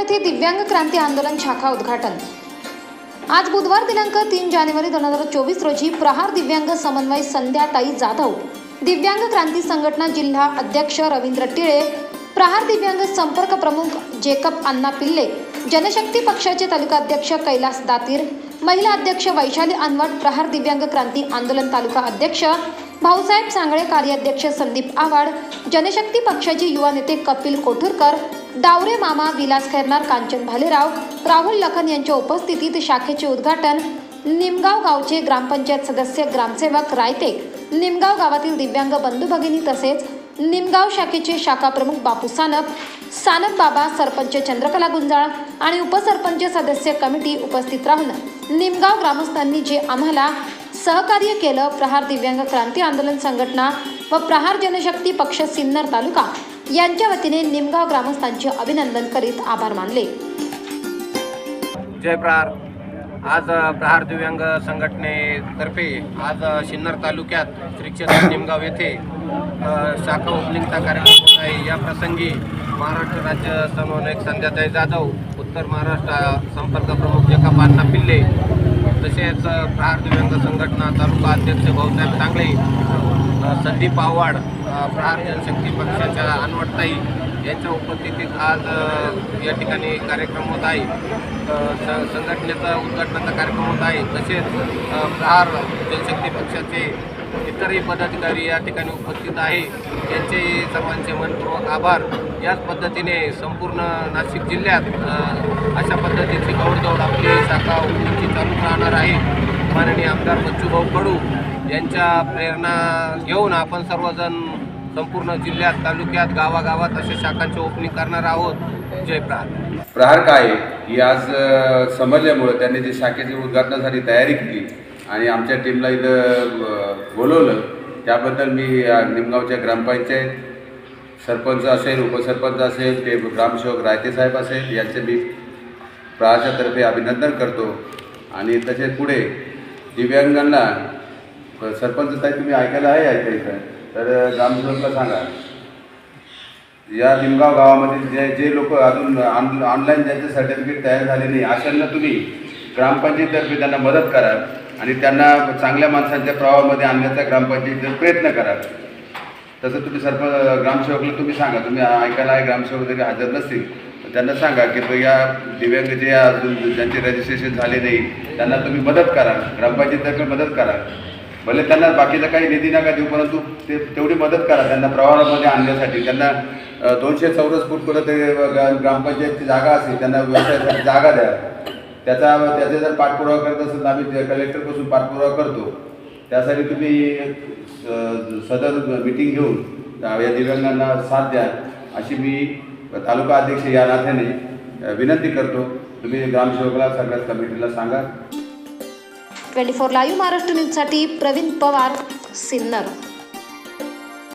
येथे दिव्यांग क्रांती आंदोलन शाखा उद्घाटन. आज बुधवार दिनांक तीन जानेवारी दोन हजार चोवीस रोजी प्रहार दिव्यांग समन्वय संध्याताई जाधव दिव्यांग क्रांती संघटना जिल्हा अध्यक्ष रवींद्र टिळे प्रहार दिव्यांग संपर्क प्रमुख जेकब अण्णा पिल्ले जनशक्ती पक्षाचे तालुका अध्यक्ष कैलास दातीर महिला अध्यक्ष वैशाली अनवट प्रहार दिव्यांग क्रांती आंदोलन तालुका अध्यक्ष भाऊसाहेब सांगळे कार्याध्यक्ष संदीप आवाड जनशक्ती पक्षाचे युवा नेते कपिल कोठुरकर डावरे मामा विलास खैरनार कांचन भालेराव राहुल लखन यांच्या उपस्थितीत शाखेचे उद्घाटन निमगाव गावचे ग्रामपंचायत सदस्य ग्रामसेवक रायते निमगाव गावातील दिव्यांग बंधू भगिनी तसेच निमगाव शाखेचे शाखा प्रमुख बापू सानप सानप बाबा सरपंच चंद्रकला गुंजाळ आणि उपसरपंच सदस्य कमिटी उपस्थित राहून निमगाव ग्रामस्थांनी जे आम्हाला सहकार्य केलं प्रहार दिव्यांग क्रांती आंदोलन संघटना व प्रहार जनशक्ती पक्ष सिन्नर तालुका यांच्या वतीने निमगाव ग्रामस्थांचे अभिनंदन करीत आभार मानले. जय प्रहार. आज प्रहार दिव्यांग संघटनेतर्फे आज सिन्नर तालुक्यात श्री क्षेत्र निमगाव येथे शाखा ओपनिंगचा कार्यक्रम होत आहे. या प्रसंगी महाराष्ट्र राज्य समन्वयक संध्याताई जाधव उत्तर महाराष्ट्र संपर्क प्रमुख जकापान्ना पिल्ले तसेच प्रहार दिव्यांग संघटना तालुका अध्यक्ष भाऊसाहेब सांगळे संदीप आव्हाड प्रहार जनशक्ती पक्षाच्या अनवटताई यांच्या उपस्थितीत आज या ठिकाणी कार्यक्रम होत आहे. स- संघटनेचा उद्घाटनाचा कार्यक्रम होत आहे. तसेच प्रहार जनशक्ती पक्षाचे इतरही पदाधिकारी या ठिकाणी उपस्थित आहे. यांचे सर्वांचे मनपूर्वक आभार. याच पद्धतीने संपूर्ण नाशिक जिल्ह्यात अशा पद्धतीची गौडदौड आपली शाखा उद्योगची चालू राहणार आहे. माननीय आमदार बच्चूभाऊ कडू यांच्या प्रेरणा घेऊन आपण सर्वजण संपूर्ण जिल्ह्यात तालुक्यात गावागावात अशा शाखांचे ओपनिंग करणार आहोत. जय प्रहार प्रहार काय आहे? ही आज समजल्यामुळं त्यांनी जे शाखेची उद्घाटनासाठी तयारी केली आणि आमच्या टीमला इथं बोलवलं त्याबद्दल मी निमगावच्या ग्रामपंचायत सरपंच असेल उपसरपंच असेल ते ग्रामसेवक रायतेसाहेब असेल यांचे मी प्रहारच्यातर्फे अभिनंदन करतो. आणि तसेच पुढे दिव्यांगांना सरपंच साहेब तुम्ही ऐकायला आहे ऐका इथं तर ग्रामसेवकला सांगा. या लिमगाव गावामध्ये जे जे लोक अजून ऑन ऑनलाईन ज्यांचे सर्टिफिकेट तयार झाले नाही अशांना तुम्ही ग्रामपंचायतीतर्फे त्यांना मदत करा आणि त्यांना चांगल्या माणसांच्या प्रवाहामध्ये आणण्याचा ग्रामपंचायतीचा प्रयत्न करा. तसं तुम्ही सरपंच ग्रामसेवकला तुम्ही सांगा. तुम्ही ऐकायला आहे ग्रामसेवक जरी हजर नसतील. त्यांना सांगा की तो या दिव्यांग जे अजून ज्यांचे रजिस्ट्रेशन झाले नाही त्यांना तुम्ही मदत करा. ग्रामपंचायतीतर्फे मदत करा. भले त्यांना बाकीचा काही निधी नका देऊ परंतु ते तेवढी मदत करा. त्यांना प्रवाहामध्ये आणण्यासाठी. त्यांना दोनशे चौरस फूट कुठं ते ग्रामपंचायतची जागा असेल त्यांना व्यवसायासाठी जागा द्या. त्याचा त्याचा जर पाठपुरावा करत असेल तर आम्ही कलेक्टरपासून पाठपुरावा करतो. त्यासाठी तुम्ही सदर मिटिंग घेऊन या दिव्यांगांना साथ द्या. अशी मी तालुका अध्यक्ष या नात्याने विनंती करतो तुम्ही ग्रामसेवकाला सगळ्याच कमिटीला सांगा. ट्वेंटी फोर लाईव्ह महाराष्ट्र न्यूजसाठी प्रवीण पवार सिन्नर.